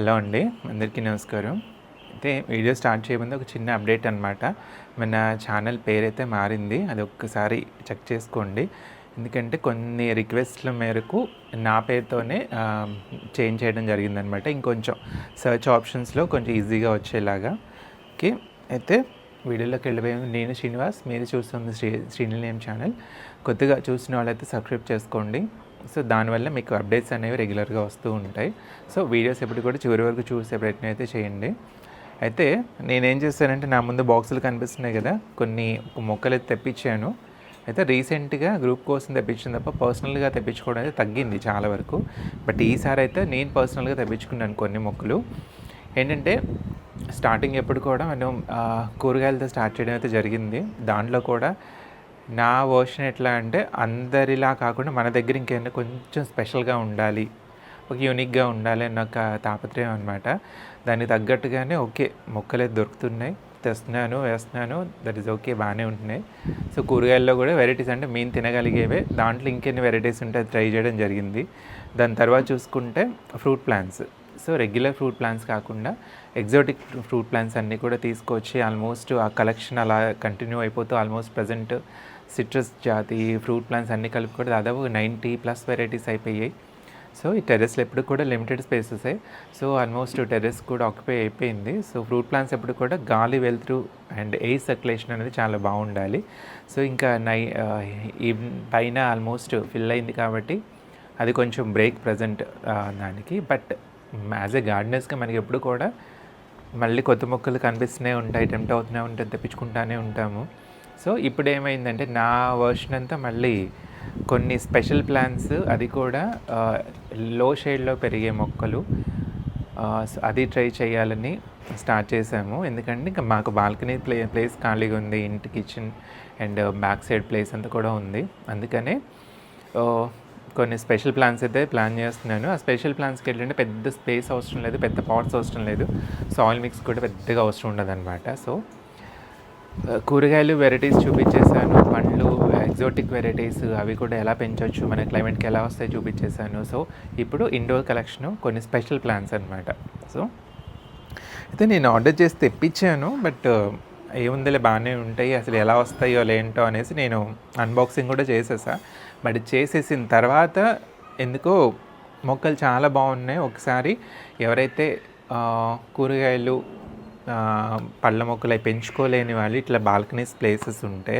Hello అండి అందరికీ నమస్కారం. అయితే వీడియో స్టార్ట్ చేయముందు ఒక చిన్న అప్డేట్ అనమాట మన ఛానల్ పేరైతే మారింది అది ఒక్కసారి చెక్ చేసుకోండి. ఎందుకంటే కొన్ని రిక్వెస్ట్ల మేరకు నా పేరుతోనే చేంజ్ చేయడం జరిగిందనమాట ఇంకొంచెం సర్చ్ ఆప్షన్స్లో కొంచెం ఈజీగా వచ్చేలాగా. ఓకే అయితే వీడియోలోకి వెళ్ళిపోయాము నేను శ్రీనివాస్ మీరు చూస్తుంది శ్రీ శ్రీనిలయం ఛానల్. కొత్తగా చూసిన వాళ్ళైతే సబ్స్క్రైబ్ చేసుకోండి. సో దానివల్ల మీకు అప్డేట్స్ అనేవి రెగ్యులర్గా వస్తూ ఉంటాయి. సో వీడియోస్ ఎప్పుడు కూడా చివరి వరకు చూసే ప్రయత్నం అయితే చేయండి. అయితే నేనేం చేశానంటే నా ముందు బాక్సులు కనిపిస్తున్నాయి కదా కొన్ని మొక్కలు అయితే తెప్పించాను. అయితే రీసెంట్గా గ్రూప్ కోసం తెప్పించింది తప్ప పర్సనల్గా తెప్పించుకోవడం అయితే తగ్గింది చాలా వరకు. బట్ ఈసారి అయితే నేను పర్సనల్గా తెప్పించుకున్నాను కొన్ని మొక్కలు. ఏంటంటే స్టార్టింగ్ ఎప్పుడు కూడా మనం కూరగాయలతో స్టార్ట్ చేయడం అయితే జరిగింది. దాంట్లో కూడా నా వర్షన్ ఎట్లా అంటే అందరిలా కాకుండా మన దగ్గర ఇంకేమైనా కొంచెం స్పెషల్గా ఉండాలి. ఒక యూనిక్గా ఉండాలి అన్న ఒక తాపత్రయం అనమాట దానికి తగ్గట్టుగానే ఓకే మొక్కలు దొరుకుతున్నాయి. తెస్తున్నాను వేస్తున్నాను. దట్ ఈస్ ఓకే బాగానే ఉంటున్నాయి. సో కూరగాయల్లో కూడా వెరైటీస్ అంటే మేము తినగలిగేవే. దాంట్లో ఇంకెన్ని వెరైటీస్ ఉంటే ట్రై చేయడం జరిగింది. దాని తర్వాత చూసుకుంటే fruit plants so regular fruit plants కాకుండా ఎగ్జాటిక్ ఫ్రూట్ ప్లాంట్స్ అన్నీ కూడా తీసుకొచ్చి ఆల్మోస్ట్ ఆ కలెక్షన్ అలా కంటిన్యూ అయిపోతూ ఆల్మోస్ట్ ప్రజెంట్ సిట్రస్ జాతి ఫ్రూట్ ప్లాంట్స్ అన్నీ కలిపి కూడా దాదాపు నైంటీ ప్లస్ వెరైటీస్ అయిపోయాయి. సో ఈ టెర్రస్లో ఎప్పుడు కూడా లిమిటెడ్ స్పేసెసే. సో ఆల్మోస్ట్ టెర్రస్ కూడా ఆక్యుపై అయిపోయింది. సో ఫ్రూట్ ప్లాంట్స్ ఎప్పుడు కూడా గాలి వెళ్తురు అండ్ ఎయిర్ సర్క్యులేషన్ అనేది చాలా బాగుండాలి. సో ఇంకా నై ఈ పైన ఆల్మోస్ట్ ఫిల్ అయింది కాబట్టి అది కొంచెం బ్రేక్ ప్రజెంట్ దానికి. బట్ యాజ్ ఎ గార్డెనర్స్గా మనకి ఎప్పుడు కూడా మళ్ళీ కొత్త మొక్కలు కనిపిస్తూనే ఉంటాయి టెంప్ట్ అవుతూనే ఉంటాయి తెప్పించుకుంటూనే ఉంటాము. సో ఇప్పుడు ఏమైందంటే నా వర్షన్ అంతా మళ్ళీ కొన్ని స్పెషల్ ప్లాంట్స్ అది కూడా లో షేడ్లో పెరిగే మొక్కలు అది ట్రై చేయాలని స్టార్ట్ చేసాము. ఎందుకంటే ఇంకా మాకు బాల్కనీ ప్లే ప్లేస్ ఖాళీగా ఉంది ఇంటి kitchen and back side place అంతా కూడా ఉంది. అందుకనే కొన్ని స్పెషల్ ప్లాన్స్ అయితే ప్లాన్ చేస్తున్నాను. ఆ స్పెషల్ ప్లాన్స్కి ఏంటంటే పెద్ద స్పేస్ అవసరం లేదు పెద్ద పాట్స్ అవసరం లేదు. సాయిల్ మిక్స్ కూడా పెద్దగా అవసరం ఉండదు అనమాట సో కూరగాయలు వెరైటీస్ చూపించేశాను. పండ్లు ఎగ్జోటిక్ వెరైటీస్ అవి కూడా ఎలా పెంచవచ్చు మన క్లైమేట్కి ఎలా వస్తాయి చూపించేశాను. సో ఇప్పుడు ఇండోర్ కలెక్షన్ కొన్ని స్పెషల్ ప్లాన్స్ అనమాట సో అయితే నేను ఆర్డర్ చేసి తెప్పించాను బట్ ఏముందిలే బాగానే ఉంటాయి అసలు ఎలా వస్తాయో లేంటో అనేసి నేను అన్బాక్సింగ్ కూడా చేసేసా. బట్ చేసేసిన తర్వాత ఎందుకో మొక్కలు చాలా బాగున్నాయి. ఒకసారి ఎవరైతే కూరగాయలు పళ్ళ మొక్కలు అవి పెంచుకోలేని వాళ్ళు ఇట్లా బాల్కనీస్ ప్లేసెస్ ఉంటే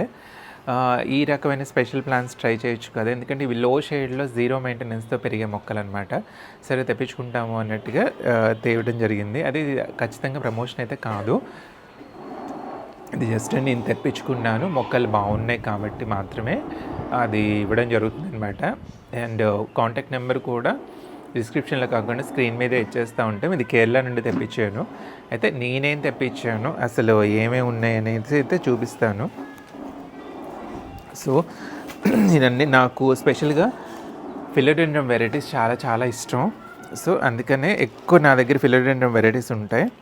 ఈ రకమైన స్పెషల్ ప్లాన్స్ ట్రై చేయొచ్చు కదా. ఎందుకంటే ఇవి లో షేడ్లో జీరో మెయింటెనెన్స్తో పెరిగే మొక్కలు అనమాట సరే తెప్పించుకుంటాము అన్నట్టుగా తేవడం జరిగింది. అది ఖచ్చితంగా ప్రమోషన్ అయితే కాదు. ఇది జస్ట్ నేను తెప్పించుకున్నాను. మొక్కలు బాగున్నాయి కాబట్టి మాత్రమే అది ఇవ్వడం జరుగుతుంది అనమాట అండ్ కాంటాక్ట్ నెంబర్ కూడా డిస్క్రిప్షన్లో కాకుండా స్క్రీన్ మీదే ఇచ్చేస్తూ ఉంటే ఇది కేరళ నుండి తెప్పించాను. అయితే నేనేం తెప్పించాను? అసలు ఏమేమి ఉన్నాయి అయితే చూపిస్తాను. సో ఇదండి. నాకు స్పెషల్గా ఫిలోడెండ్రమ్ వెరైటీస్ చాలా చాలా ఇష్టం. సో అందుకనే ఎక్కువ నా దగ్గర ఫిలోడెండ్రమ్ వెరైటీస్ ఉంటాయి.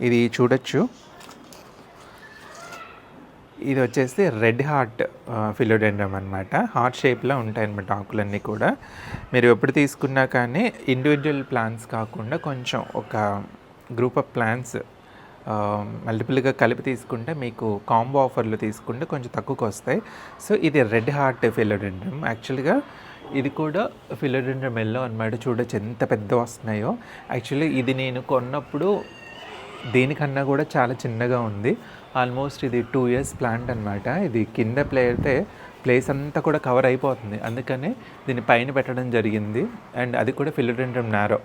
ఇది చూడొచ్చు. ఇది వచ్చేసి రెడ్ హార్ట్ ఫిలోడెండ్రమ్ అనమాట హార్ట్ షేప్లో ఉంటాయి అనమాట ఆకులన్నీ కూడా. మీరు ఎప్పుడు తీసుకున్నా కానీ ఇండివిజువల్ ప్లాంట్స్ కాకుండా కొంచెం ఒక గ్రూప్ ఆఫ్ ప్లాంట్స్ మల్టిపుల్గా కలిపి తీసుకుంటే మీకు కాంబో ఆఫర్లు తీసుకుంటే కొంచెం తక్కువకి వస్తాయి. సో ఇది రెడ్ హార్ట్ ఫిలోడెండ్రమ్. యాక్చువల్గా ఇది కూడా ఫిలోడెండ్రమ్ ఎల్లో అనమాట చూడొచ్చు ఎంత పెద్ద వస్తున్నాయో. యాక్చువల్లీ ఇది నేను కొన్నప్పుడు దేనికన్నా కూడా చాలా చిన్నగా ఉంది. ఆల్మోస్ట్ ఇది టూ ఇయర్స్ ప్లాంట్ అనమాట ఇది కింద ప్లే అయితే ప్లేస్ అంతా కూడా కవర్ అయిపోతుంది. అందుకనే దీన్ని పైన పెట్టడం జరిగింది. అండ్ అది కూడా ఫిలోడెండ్రమ్ నారో.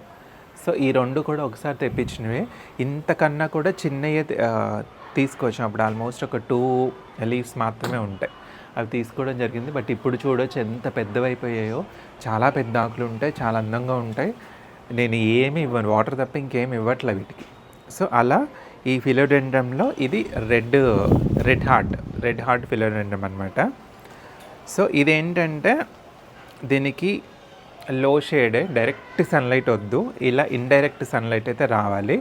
సో ఈ రెండు కూడా ఒకసారి తెప్పించినవి. ఇంతకన్నా కూడా చిన్నవి తీసుకొచ్చాం అప్పుడు ఆల్మోస్ట్ ఒక టూ లీవ్స్ మాత్రమే ఉంటాయి. అవి తీసుకోవడం జరిగింది. బట్ ఇప్పుడు చూడొచ్చు ఎంత పెద్దవైపోయాయో. చాలా పెద్ద ఆకులు ఉంటాయి. చాలా అందంగా ఉంటాయి. నేను ఏమి ఇవ్వను. వాటర్ తప్ప ఇంకేమి ఇవ్వట్లే వీటికి. సో అలా ఈ ఫిలోడెండ్రంలో ఇది red red heart red heart philodendron అనమాట సో ఇదేంటంటే దీనికి లో షేడ్ డైరెక్ట్ సన్లైట్ వద్దు ఇలా ఇండైరెక్ట్ సన్లైట్ అయితే రావాలి.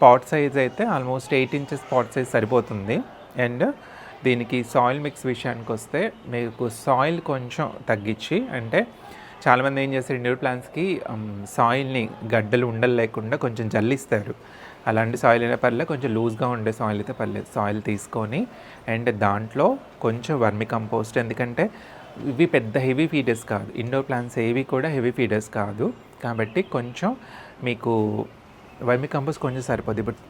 పాట్ సైజ్ అయితే almost eight inches pot size సరిపోతుంది. అండ్ దీనికి సాయిల్ మిక్స్ విషయానికి వస్తే మీకు సాయిల్ కొంచెం తగ్గించి అంటే చాలామంది ఏం చేస్తారు ఇండోర్ ప్లాంట్స్కి సాయిల్ని గడ్డలు ఉండలు లేకుండా కొంచెం జల్లిస్తారు. అలాంటి సాయిల్ అయినా పర్లేదు కొంచెం లూజ్గా ఉండే సాయిల్ అయితే పర్లేదు. సాయిల్ తీసుకొని అండ్ దాంట్లో కొంచెం వర్మి కంపోస్ట్ ఎందుకంటే ఇవి పెద్ద హెవీ ఫీడర్స్ కాదు. ఇండోర్ ప్లాంట్స్ ఏవి కూడా హెవీ ఫీడర్స్ కాదు. కాబట్టి కొంచెం మీకు వర్మి కంపోస్ట్ కొంచెం సరిపోద్ది. బట్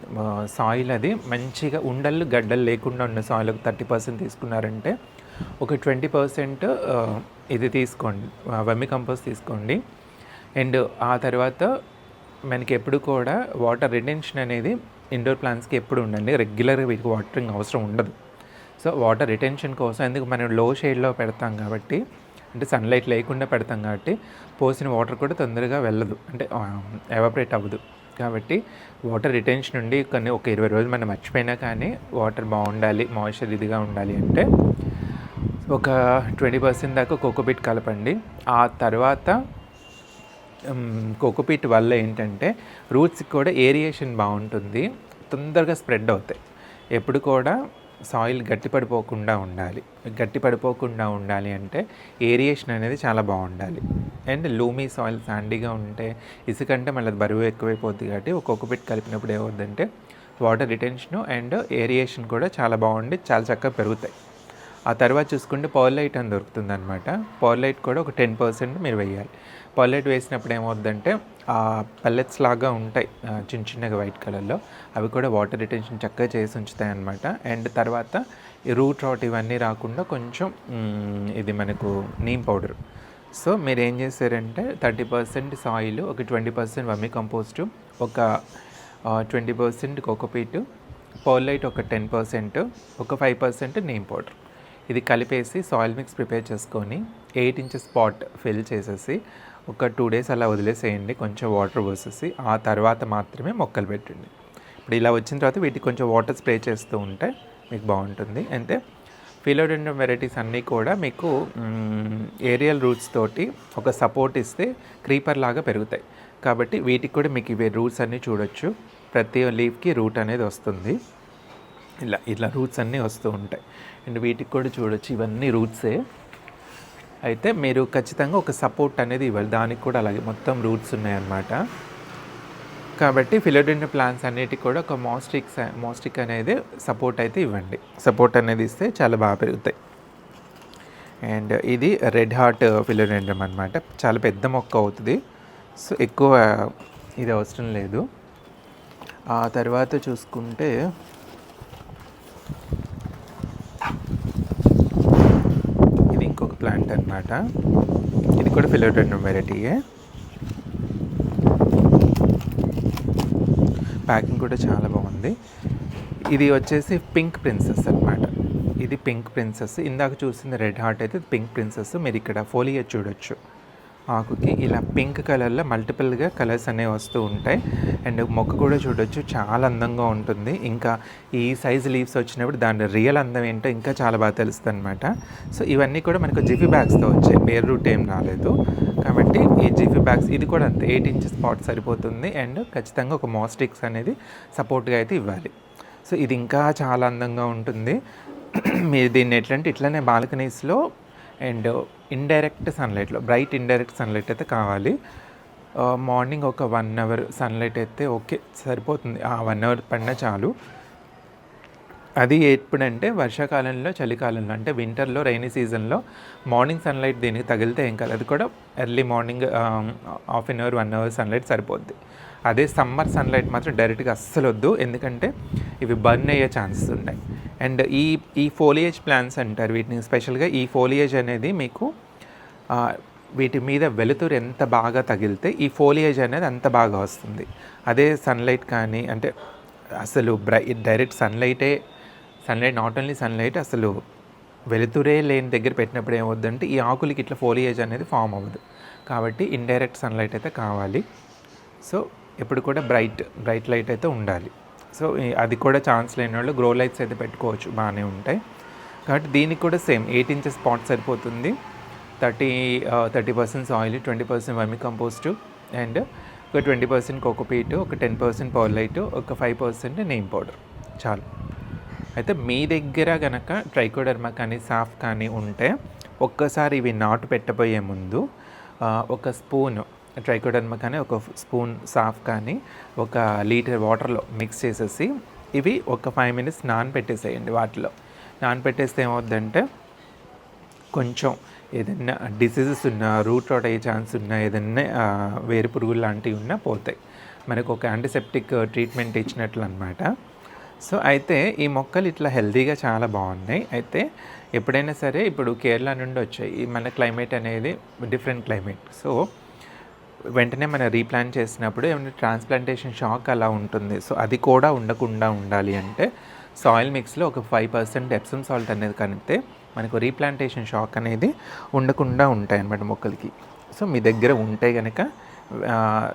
సాయిల్ అది మంచిగా ఉండలు గడ్డలు లేకుండా ఉన్న సాయిల్ ఒక థర్టీ పర్సెంట్ తీసుకున్నారంటే ఒక ట్వంటీ పర్సెంట్ ఇది తీసుకోండి. వర్మి కంపోస్ట్ తీసుకోండి. అండ్ ఆ తర్వాత మనకి ఎప్పుడు కూడా వాటర్ రిటెన్షన్ అనేది ఇండోర్ ప్లాంట్స్కి ఎప్పుడు ఉండండి. రెగ్యులర్గా వీటికి వాటరింగ్ అవసరం ఉండదు. సో వాటర్ రిటెన్షన్ కోసం ఎందుకు మనం లో షేడ్లో పెడతాం కాబట్టి అంటే సన్లైట్ లేకుండా పెడతాం కాబట్టి పోసిన వాటర్ కూడా తొందరగా వెళ్ళదు. అంటే ఎవాపరేట్ అవ్వదు. కాబట్టి వాటర్ రిటెన్షన్ నుండి కొన్ని ఒక ఇరవై రోజులు మనం మర్చిపోయినా కానీ వాటర్ బాగుండాలి మాయిశ్చర్ ఇదిగా ఉండాలి అంటే ఒక ట్వంటీ పర్సెంట్ దాకా కోకోబిట్ కలపండి. ఆ తర్వాత కోకోపీట్ వల్ల ఏంటంటే రూట్స్కి కూడా ఏరియేషన్ బాగుంటుంది తొందరగా స్ప్రెడ్ అవుతాయి. ఎప్పుడు కూడా సాయిల్ గట్టిపడిపోకుండా ఉండాలి. గట్టిపడిపోకుండా ఉండాలి అంటే ఏరియేషన్ అనేది చాలా బాగుండాలి. అండ్ లూమీ సాయిల్ శాండీగా ఉంటే ఇసుక అంటే మళ్ళీ బరువు ఎక్కువైపోద్ది కాబట్టి ఒక్కొక్క పిట్ కలిపినప్పుడు ఏమవుద్దంటే వాటర్ రిటెన్షన్ అండ్ ఏరియేషన్ కూడా చాలా బాగుండి చాలా చక్కగా పెరుగుతాయి. ఆ తర్వాత చూసుకుంటే పర్లైట్ అని దొరుకుతుంది అనమాట పర్లైట్ కూడా ఒక టెన్ పర్సెంట్ మీరు వేయాలి. పర్లైట్ వేసినప్పుడు ఏమవుద్దంటే ఆ పల్లెట్స్ లాగా ఉంటాయి చిన్న చిన్నగా వైట్ కలర్లో. అవి కూడా వాటర్ రిటెన్షన్ చక్కగా చేసి ఉంచుతాయి అనమాట అండ్ తర్వాత రూట్ రాట్ ఇవన్నీ రాకుండా కొంచెం ఇది మనకు నీమ్ పౌడర్ సో మీరు ఏం చేశారంటే థర్టీ పర్సెంట్ సాయిల్ ఒక ట్వంటీ పర్సెంట్ వమ్మి కంపోస్టు ఒక ట్వంటీ పర్సెంట్ కోకోపీట్ పర్లైట్ ఒక టెన్ పర్సెంట్ ఒక ఫైవ్ పర్సెంట్ నీమ్ పౌడర్ ఇది కలిపేసి సాయిల్ మిక్స్ ప్రిపేర్ చేసుకొని ఎయిట్ ఇంచెస్ పాట్ ఫిల్ చేసేసి ఒక టూ డేస్ అలా వదిలేసేయండి. కొంచెం వాటర్ పోసేసి ఆ తర్వాత మాత్రమే మొక్కలు పెట్టండి. ఇప్పుడు ఇలా వచ్చిన తర్వాత వీటికి కొంచెం వాటర్ స్ప్రే చేస్తూ ఉంటే మీకు బాగుంటుంది. అంటే ఫిలోడెండమ్ వెరైటీస్ అన్నీ కూడా మీకు ఏరియల్ రూట్స్ తోటి ఒక సపోర్ట్ ఇస్తే క్రీపర్ లాగా పెరుగుతాయి. కాబట్టి వీటికి కూడా మీకు ఇవే రూట్స్ అన్నీ చూడొచ్చు. ప్రతి లీఫ్కి రూట్ అనేది వస్తుంది. ఇలా ఇట్లా రూట్స్ అన్నీ వస్తూ ఉంటాయి. అండ్ వీటికి కూడా చూడొచ్చు ఇవన్నీ రూట్సే అయితే మీరు ఖచ్చితంగా ఒక సపోర్ట్ అనేది ఇవ్వాలి. దానికి కూడా అలాగే మొత్తం రూట్స్ ఉన్నాయన్నమాట. కాబట్టి ఫిలోడెండ్ ప్లాంట్స్ అన్నిటికి కూడా ఒక మాస్టిక్స్ మోస్టిక్ అనేది సపోర్ట్ అయితే ఇవ్వండి. సపోర్ట్ అనేది ఇస్తే చాలా బాగా పెరుగుతాయి. అండ్ ఇది రెడ్ హార్ట్ ఫిలోడెండ్రమ్ అనమాట చాలా పెద్ద మొక్క అవుతుంది. సో ఎక్కువ ఇది అవసరం లేదు. ఆ తర్వాత చూసుకుంటే ప్లాంట్ అనమాట ఇది కూడా ఫిలోడెండ్రమ్ వెరైటీయే ప్యాకింగ్ కూడా చాలా బాగుంది. ఇది వచ్చేసి పింక్ ప్రిన్సెస్ అనమాట ఇది పింక్ ప్రిన్సెస్ ఇందాక చూసింది రెడ్ హార్ట్ అయితే పింక్ ప్రిన్సెస్ మీరు ఇక్కడ ఫోలియా చూడొచ్చు. ఆకుకి ఇలా పింక్ కలర్లో మల్టిపుల్గా కలర్స్ అనేవి వస్తూ ఉంటాయి. అండ్ మొక్క కూడా చూడొచ్చు చాలా అందంగా ఉంటుంది. ఇంకా ఈ సైజ్ లీవ్స్ వచ్చినప్పుడు దాని రియల్ అందం ఏంటో ఇంకా చాలా బాగా తెలుస్తుంది అనమాట సో ఇవన్నీ కూడా మనకు జిఫీ బ్యాగ్స్తో వచ్చాయి. పేరు రూట్ ఏం రాలేదు. కాబట్టి ఈ జిఫీ బ్యాగ్స్ ఇది కూడా అంతే. ఎయిట్ ఇంచెస్ స్పాట్ సరిపోతుంది. అండ్ ఖచ్చితంగా ఒక మోస్టిక్స్ అనేది సపోర్ట్గా అయితే ఇవ్వాలి. సో ఇది ఇంకా చాలా అందంగా ఉంటుంది. మీరు దీన్ని ఎట్లంటే ఇట్లనే బాల్కనీస్లో అండ్ ఇండైరెక్ట్ సన్లైట్లో బ్రైట్ ఇండైరెక్ట్ సన్లైట్ అయితే కావాలి. మార్నింగ్ ఒక వన్ అవర్ సన్లైట్ అయితే ఓకే సరిపోతుంది. ఆ వన్ అవర్ పడినా చాలు. అది ఎప్పుడంటే వర్షాకాలంలో చలికాలంలో అంటే వింటర్లో రైనీ సీజన్లో మార్నింగ్ సన్లైట్ దీనికి తగిలితే ఏం కాదు. అది కూడా early morning half an hour one hour sunlight సరిపోద్ది. అదే సమ్మర్ సన్లైట్ మాత్రం డైరెక్ట్గా అస్సలు వద్దు. ఎందుకంటే ఇవి బర్న్ అయ్యే ఛాన్సెస్ ఉంటాయి. అండ్ ఈ ఈ ఫోలియేజ్ ప్లాంట్స్ అంటారు వీటిని స్పెషల్గా. ఈ ఫోలియేజ్ అనేది మీకు వీటి మీద వెలుతురు ఎంత బాగా తగిలితే ఈ ఫోలియేజ్ అనేది అంత బాగా వస్తుంది. అదే సన్లైట్ కానీ అంటే అసలు బ్రై డైరెక్ట్ సన్లైటే సన్లైట్ నాట్ ఓన్లీ సన్లైట్ అసలు వెలుతురే లేని దగ్గర పెట్టినప్పుడు ఏమవుద్దంటే ఈ ఆకులకి ఇట్లా ఫోలియేజ్ అనేది ఫామ్ అవ్వదు. కాబట్టి ఇండైరెక్ట్ సన్లైట్ అయితే కావాలి. సో ఎప్పుడు కూడా బ్రైట్ బ్రైట్ లైట్ అయితే ఉండాలి. సో అది కూడా ఛాన్స్ లేని వాళ్ళు గ్రో లైట్స్ అయితే పెట్టుకోవచ్చు బాగానే ఉంటాయి. కాబట్టి దీనికి కూడా సేమ్ ఎయిట్ ఇంచెస్ స్పాట్ సరిపోతుంది. Thirty thirty percent oil twenty percent vermi compost and ఒక ట్వంటీ పర్సెంట్ కోకోపీట్ ఒక టెన్ పర్సెంట్ పవర్ లైట్ ఒక ఫైవ్ పర్సెంట్ నెయిమ్ పౌడర్. చాలు. అయితే మీ దగ్గర కనుక ట్రైకోడర్మా కానీ సాఫ్ కానీ ఉంటే ఒక్కసారి ఇవి నాటు పెట్టబోయే ముందు ఒక స్పూన్ ట్రైకోడర్మా కానీ ఒక స్పూన్ సాఫ్ కానీ ఒక లీటర్ వాటర్లో మిక్స్ చేసేసి ఇవి ఒక ఫైవ్ మినిట్స్ నానబెట్టేసేయండి వాటిలో. నానబెట్టేస్తే ఏమవుద్దంటే కొంచెం ఏదైనా డిసీజెస్ ఉన్నా రూట్ రాట్ అయ్యే ఛాన్స్ ఉన్నా ఏదైనా వేరు పురుగులు లాంటివి ఉన్నా పోతాయి. మనకు ఒక యాంటీసెప్టిక్ ట్రీట్మెంట్ ఇచ్చినట్లు అనమాట సో అయితే ఈ మొక్కలు ఇట్లా హెల్తీగా చాలా బాగున్నాయి. అయితే ఎప్పుడైనా సరే ఇప్పుడు కేరళ నుండి వచ్చాయి. మన క్లైమేట్ అనేది డిఫరెంట్ క్లైమేట్. సో వెంటనే మనం రీప్లాన్ చేసినప్పుడు ఏమైనా ట్రాన్స్ప్లాంటేషన్ షాక్ అలా ఉంటుంది. సో అది కూడా ఉండకుండా ఉండాలి అంటే సాయిల్ మిక్స్లో ఒక ఫైవ్ పర్సెంట్ ఎప్సమ్ సాల్ట్ అనేది కలిపితే మనకు రీప్లాంటేషన్ షాక్ అనేది ఉండకుండా ఉంటాయి అన్నమాట మొక్కలకి. సో మీ దగ్గర ఉంటే కనుక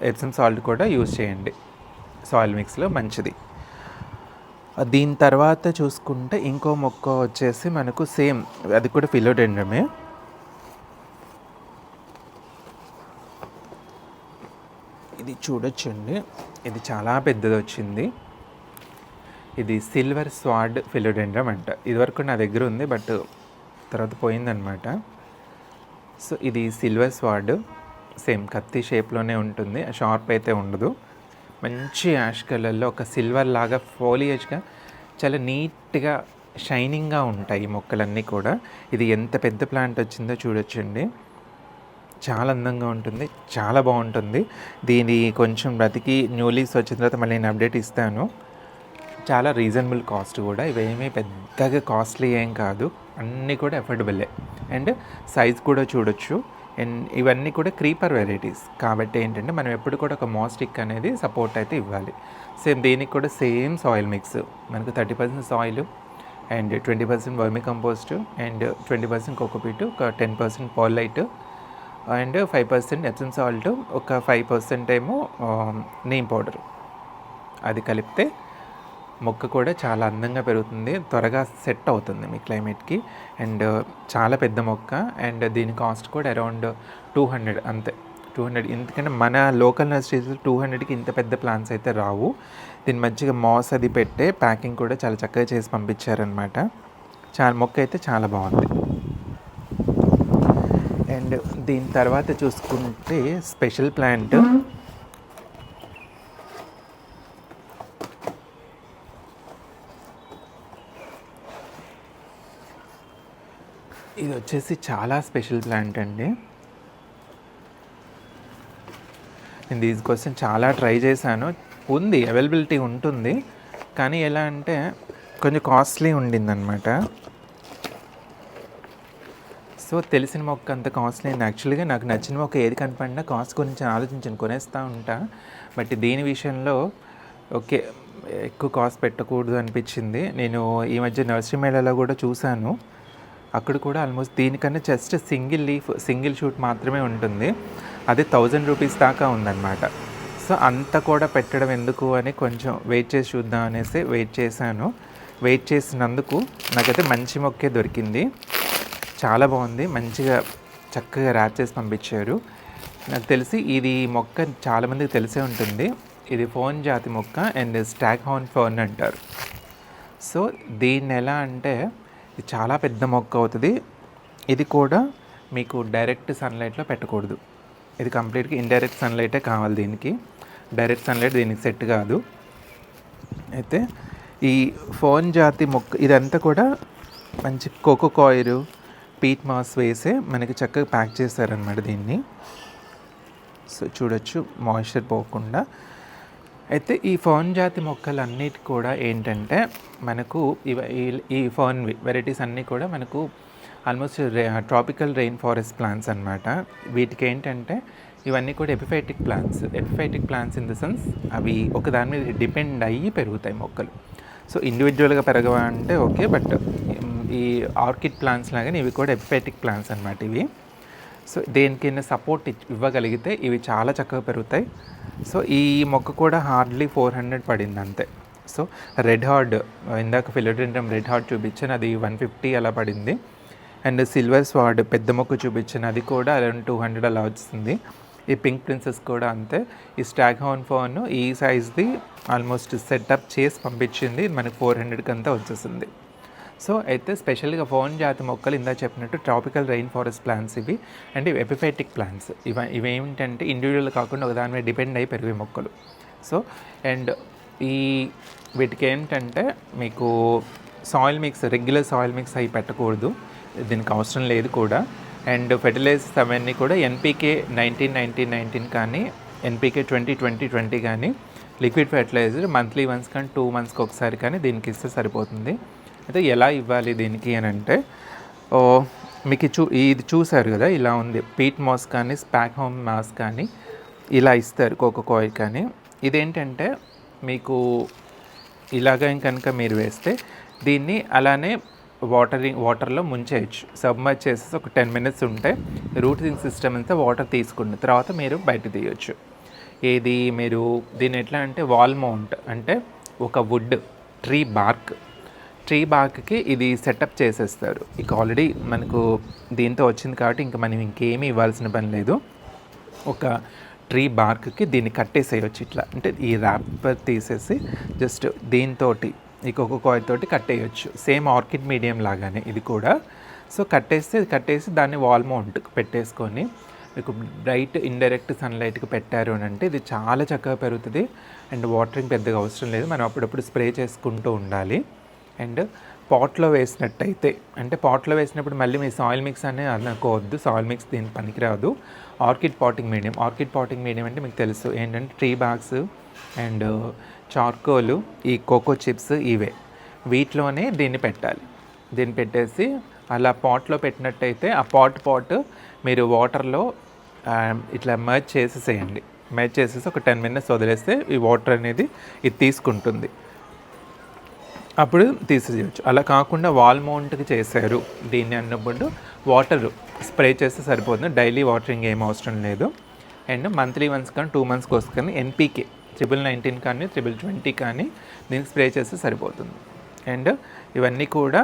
ఎప్సమ్ సాల్ట్ కూడా యూజ్ చేయండి. సాయిల్ మిక్స్లో మంచిది. దీని తర్వాత చూసుకుంటే ఇంకో మొక్క వచ్చేసి మనకు సేమ్ అది కూడా ఫిలోడెండ్రమే ఇది చూడొచ్చండి. ఇది చాలా పెద్దది వచ్చింది ఇది సిల్వర్ స్వాడ్ ఫిలోడెండ్రమ్ అంట. ఇదివరకు నా దగ్గర ఉంది బట్ తర్వాత పోయిందనమాట. సో ఇది సిల్వర్ స్వాడ్. సేమ్ కత్తి షేప్లోనే ఉంటుంది. షార్ప్ అయితే ఉండదు. మంచి యాష్ కలర్లో ఒక సిల్వర్ లాగా ఫోలియేజ్గా చాలా నీట్గా షైనింగ్గా ఉంటాయి ఈ మొక్కలన్నీ కూడా. ఇది ఎంత పెద్ద ప్లాంట్ వచ్చిందో చూడొచ్చండి. చాలా అందంగా ఉంటుంది చాలా బాగుంటుంది. దీని కొంచెం బ్రతికి న్యూ లీవ్స్ వచ్చిన తర్వాత మళ్ళీ నేను అప్డేట్ ఇస్తాను. చాలా రీజనబుల్ కాస్ట్ కూడా ఇవేమీ పెద్దగా కాస్ట్లీ ఏం కాదు. అన్నీ కూడా అఫోర్డబులే అండ్ సైజ్ కూడా చూడొచ్చు. అండ్ ఇవన్నీ కూడా క్రీపర్ వెరైటీస్. కాబట్టి ఏంటంటే మనం ఎప్పుడు కూడా ఒక మోస్టిక్ అనేది సపోర్ట్ అయితే ఇవ్వాలి. సేమ్ దీనికి కూడా సేమ్ సాయిల్ మిక్స్. మనకు thirty percent soil and twenty percent vermi compost and twenty percent cocopeat ఒక ten percent perlite and five percent Epsom salt ఒక ఫైవ్ పర్సెంట్ ఏమో నీమ్ పౌడర్. అది కలిపితే మొక్క కూడా చాలా అందంగా పెరుగుతుంది త్వరగా సెట్ అవుతుంది మీ క్లైమేట్కి. అండ్ చాలా పెద్ద మొక్క అండ్ దీని కాస్ట్ కూడా అరౌండ్ టూ హండ్రెడ్ అంతే. టూ హండ్రెడ్ ఎందుకంటే మన లోకల్ నర్సరీస్లో టూ హండ్రెడ్కి ఇంత పెద్ద ప్లాన్స్ అయితే రావు. దీని మంచిగా మాస్ అది పెట్టే ప్యాకింగ్ కూడా చాలా చక్కగా చేసి పంపించారనమాట చాలా మొక్క అయితే చాలా బాగుంది. అండ్ దీని తర్వాత చూసుకుంటే స్పెషల్ ప్లాంట్. ఇది వచ్చేసి చాలా స్పెషల్ ప్లాంట్ అండి. నేను దీనికోసం చాలా ట్రై చేశాను. ఉంది అవైలబిలిటీ ఉంటుంది. కానీ ఎలా అంటే కొంచెం కాస్ట్లీ ఉండిందనమాట సో తెలిసిన మొక్క అంత కాస్ట్ లేదు యాక్చువల్గా నాకు నచ్చిన మొక్క ఏది కనపడినా కాస్ట్ గురించి ఆలోచించను కొనేస్తూ ఉంటా. బట్ దీని విషయంలో ఓకే ఎక్కువ కాస్ట్ పెట్టకూడదు అనిపించింది. నేను ఈ మధ్య నర్సరీ మేళాలో కూడా చూశాను. అక్కడ కూడా ఆల్మోస్ట్ దీనికన్నా just single leaf single shoot మాత్రమే ఉంటుంది. అది థౌజండ్ రూపీస్ దాకా ఉందన్నమాట. సో అంత కూడా పెట్టడం ఎందుకు అని కొంచెం వెయిట్ చేసి చూద్దాం అనేసి వెయిట్ చేశాను. వెయిట్ చేసినందుకు నాకైతే మంచి మొక్కే దొరికింది. చాలా బాగుంది. మంచిగా చక్కగా ర్యాప్ చేసి పంపించారు. నాకు తెలిసి ఇది మొక్క చాలామందికి తెలిసే ఉంటుంది. ఇది ఫోన్ జాతి మొక్క అండ్ స్టాక్ హార్న్ ఫోన్ అంటారు. సో దీన్ని ఎలా అంటే ఇది చాలా పెద్ద మొక్క అవుతుంది. ఇది కూడా మీకు డైరెక్ట్ సన్లైట్లో పెట్టకూడదు. ఇది కంప్లీట్గా ఇండైరెక్ట్ సన్లైటే కావాలి దీనికి. డైరెక్ట్ సన్లైట్ దీనికి సెట్ కాదు. అయితే ఈ ఫోన్ జాతి మొక్క ఇదంతా కూడా మంచి కోకో కాయిర్ పీట్ మాస్ వేసే మనకి చక్కగా ప్యాక్ చేశారనమాట దీన్ని. సో చూడొచ్చు మాయిశ్చర్ పోకుండా. అయితే ఈ ఫర్న్ జాతి మొక్కలన్నిటి కూడా ఏంటంటే మనకు ఇవ ఈ- ఈ ఫర్న్ వెరైటీస్ అన్నీ కూడా మనకు almost tropical rainforest plants అన్నమాట. వీటికి ఏంటంటే ఇవన్నీ కూడా epiphytic plants. Epiphytic plants in the sense అవి ఒక దాని మీద డిపెండ్ అయ్యి పెరుగుతాయి మొక్కలు. సో ఇండివిజువల్గా పెరగవంటే ఓకే బట్ ఈ ఆర్కిడ్ ప్లాంట్స్ లాగానే ఇవి కూడా ఎపిఫైటిక్ ప్లాంట్స్ అనమాట ఇవి. సో దేనికైనా సపోర్ట్ ఇవ్వగలిగితే ఇవి చాలా చక్కగా పెరుగుతాయి. సో ఈ మొక్క కూడా హార్డ్లీ ఫోర్ హండ్రెడ్ పడింది అంతే. సో రెడ్ హార్డ్ ఇందాక ఫిలోడెండ్రమ్ రెడ్ హార్డ్ చూపించాను అది వన్ ఫిఫ్టీ అలా పడింది. అండ్ సిల్వర్ స్వార్డ్ పెద్ద మొక్క చూపించాను అది కూడా అరౌండ్ టూ హండ్రెడ్ అలా వచ్చింది. ఈ పింక్ ప్రిన్సెస్ కూడా అంతే. ఈ స్టాగ్ హోన్ ఫోన్ ఈ సైజ్ది ఆల్మోస్ట్ సెటప్ చేసి పంపించింది. మనకి ఫోర్ హండ్రెడ్కి అంతా వచ్చేసింది. సో అయితే స్పెషల్గా ఫోన్ జాతి మొక్కలు ఇందా చెప్పినట్టు ట్రాపికల్ రెయిన్ ఫారెస్ట్ ప్లాంట్స్ ఇవి అండ్ ఎపిఫైటిక్ ప్లాంట్స్. ఇవ ఇవేమిటంటే ఇండివిజువల్ కాకుండా ఒక దాని మీద డిపెండ్ అయ్యి పెరిగే మొక్కలు. సో అండ్ ఈ వీటికి ఏంటంటే మీకు soil mix regular soil mix అవి పెట్టకూడదు. దీనికి అవసరం లేదు కూడా. అండ్ ఫెర్టిలైజర్స్ అవన్నీ కూడా ఎన్పీకే నైన్టీన్ నైన్టీన్ నైన్టీన్ కానీ ఎన్పీకే ట్వంటీ ట్వంటీ ట్వంటీ కానీ లిక్విడ్ ఫెర్టిలైజర్ మంత్లీ వన్స్ కానీ టూ మంత్స్కి ఒకసారి కానీ దీనికి ఇస్తే సరిపోతుంది. అయితే ఎలా ఇవ్వాలి దీనికి అని అంటే మీకు చూ ఇది చూశారు కదా ఇలా ఉంది. పీట్ మాస్ కానీ స్పాక్ హోమ్ మాస్ కానీ ఇలా ఇస్తారు కోకో కోయిల్ కానీ. ఇదేంటంటే మీకు ఇలాగ కనుక మీరు వేస్తే దీన్ని అలానే వాటరింగ్ వాటర్లో ముంచేయచ్చు. సబ్మర్జ్ చేసేసి ఒక టెన్ మినిట్స్ ఉంటే రూటింగ్ సిస్టమ్ అంతా వాటర్ తీసుకున్న తర్వాత మీరు బయట తీయచ్చు. ఏది మీరు దీన్ని ఎట్లా అంటే వాల్ మౌంట్ అంటే ఒక వుడ్ ట్రీ బార్క్ ట్రీ బార్క్కి ఇది సెటప్ చేసేస్తారు. ఇక ఆల్రెడీ మనకు దీంతో వచ్చింది కాబట్టి ఇంకా మనం ఇంకేమీ ఇవ్వాల్సిన పని లేదు. ఒక ట్రీ బార్క్కి దీన్ని కట్టేసేయచ్చు ఇట్లా. అంటే ఈ ర్యాపర్ తీసేసి జస్ట్ దీంతో ఈ కోకో కాయిల్ తోటి కట్టేయచ్చు. సేమ్ ఆర్కిడ్ మీడియం లాగానే ఇది కూడా. సో కట్టేస్తే కట్టేసి దాన్ని వాల్ మౌంట్ పెట్టేసుకొని మీకు బ్రైట్ ఇండైరెక్ట్ సన్లైట్కి పెట్టారు అని అంటే ఇది చాలా చక్కగా పెరుగుతుంది. అండ్ వాటరింగ్ పెద్దగా అవసరం లేదు. మనం అప్పుడప్పుడు స్ప్రే చేసుకుంటూ ఉండాలి. అండ్ పాట్లో వేసినట్టయితే అంటే పాట్లో వేసినప్పుడు మళ్ళీ మీ సాయిల్ మిక్స్ అనే అనుకోవద్దు. సాయిల్ మిక్స్ దీనికి పనికిరాదు. Orchid potting medium. Orchid potting medium అంటే మీకు తెలుసు. ఏంటంటే ట్రీ బాగ్స్ అండ్ చార్కోలు ఈ కోకో చిప్స్ ఇవే. వీటిలోనే దీన్ని పెట్టాలి. దీన్ని పెట్టేసి అలా పాట్లో పెట్టినట్టయితే ఆ పాట్ పాట్ మీరు వాటర్లో ఇట్లా మర్చ్ చేసేసేయండి. మర్చ్ చేసేసి ఒక టెన్ మినిట్స్ వదిలేస్తే ఈ వాటర్ అనేది ఇది తీసుకుంటుంది. అప్పుడు తీసేయచ్చు అలా కాకుండా వాల్ మౌంట్కి చేశారు. దీన్ని అన్నప్పుడు వాటర్ స్ప్రే చేస్తే సరిపోతుంది. డైలీ వాటరింగ్ ఏం అవసరం లేదు. అండ్ మంత్లీ వన్స్ కానీ టూ మంత్స్కి వస్తుంది ఎన్పీకే ట్రిపుల్ నైన్టీన్ కానీ ట్రిపుల్ ట్వంటీ కానీ దీన్ని స్ప్రే చేస్తే సరిపోతుంది. అండ్ ఇవన్నీ కూడా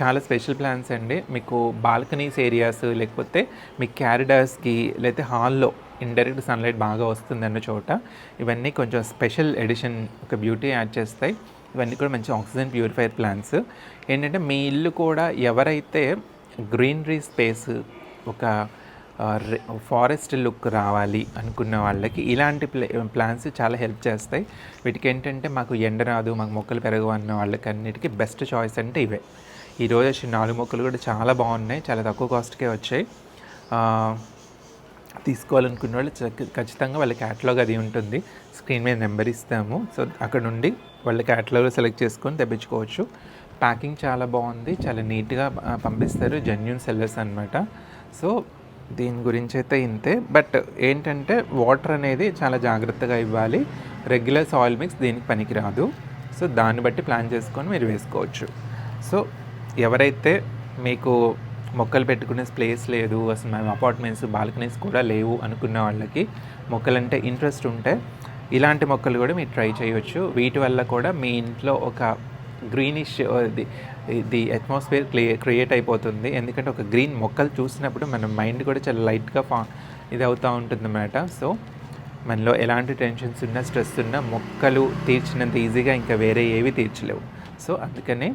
చాలా స్పెషల్ ప్లాన్స్ అండి. మీకు బాల్కనీస్ ఏరియాస్ లేకపోతే మీ క్యారిడార్స్కి లేకపోతే హాల్లో ఇండైరెక్ట్ సన్లైట్ బాగా వస్తుంది అన్న చోట ఇవన్నీ కొంచెం స్పెషల్ ఎడిషన్ ఒక బ్యూటీ యాడ్ చేస్తాయి. ఇవన్నీ కూడా మంచి ఆక్సిజన్ ప్యూరిఫైర్ ప్లాంట్స్ ఏంటంటే మీ ఇల్లు కూడా ఎవరైతే గ్రీనరీ స్పేస్ ఒక ఫారెస్ట్ లుక్ రావాలి అనుకున్న వాళ్ళకి ఇలాంటి ప్లే ప్లాంట్స్ చాలా హెల్ప్ చేస్తాయి. వీటికి ఏంటంటే మాకు ఎండ రాదు మాకు మొక్కలు పెరగవు అన్న వాళ్ళకి అన్నిటికీ బెస్ట్ చాయిస్ అంటే ఇవే. ఈరోజు వచ్చి నాలుగు మొక్కలు కూడా చాలా బాగున్నాయి చాలా తక్కువ కాస్ట్కే వచ్చాయి. తీసుకోవాలనుకున్న వాళ్ళు ఖచ్చితంగా వాళ్ళ క్యాటలాగ్ అది ఉంటుంది. స్క్రీన్ మీద నెంబర్ ఇస్తాము. సో అక్కడ నుండి వాళ్ళ క్యాటలాగ్ సెలెక్ట్ చేసుకొని తెప్పించుకోవచ్చు. ప్యాకింగ్ చాలా బాగుంది. చాలా నీట్గా పంపిస్తారు. జెన్యున్ సెల్లర్స్ అనమాట సో దీని గురించి అయితే ఇంతే. బట్ ఏంటంటే వాటర్ అనేది చాలా జాగ్రత్తగా ఇవ్వాలి. రెగ్యులర్ సాయిల్ మిక్స్ దీనికి పనికిరాదు. సో దాన్ని బట్టి ప్లాన్ చేసుకొని మీరు వేసుకోవచ్చు. సో ఎవరైతే మీకు మొక్కలు పెట్టుకునే ప్లేస్ లేదు. అసలు మేము అపార్ట్మెంట్స్ బాల్కనీస్ కూడా లేవు అనుకున్న వాళ్ళకి మొక్కలంటే ఇంట్రెస్ట్ ఉంటే ఇలాంటి మొక్కలు కూడా మీరు ట్రై చేయొచ్చు. వీటి వల్ల కూడా మీ ఇంట్లో ఒక greenish the the atmosphere create అయిపోతుంది. ఎందుకంటే ఒక గ్రీన్ మొక్కలు చూసినప్పుడు మన మైండ్ కూడా చాలా లైట్గా ఫా ఇది అవుతూ ఉంటుంది అన్నమాట. సో మనలో ఎలాంటి టెన్షన్స్ ఉన్నా స్ట్రెస్ ఉన్నా మొక్కలు తీర్చినంత ఈజీగా ఇంకా వేరే ఏవి తీర్చలేవు. సో అందుకనే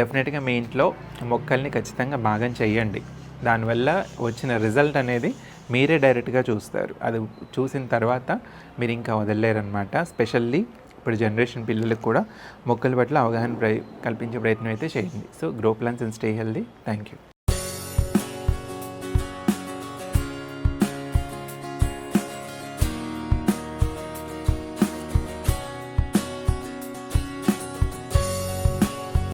డెఫినెట్గా మీ ఇంట్లో మొక్కల్ని ఖచ్చితంగా భాగం చేయండి. దానివల్ల వచ్చిన రిజల్ట్ అనేది మీరే డైరెక్ట్గా చూస్తారు. అది చూసిన తర్వాత మీరు ఇంకా వదలలేరనమాట స్పెషల్లీ ఇప్పుడు జనరేషన్ పిల్లలకు కూడా మొక్కల పట్ల అవగాహన ప్రై కల్పించే ప్రయత్నం అయితే చేయండి. So grow plants and stay healthy. Thank you.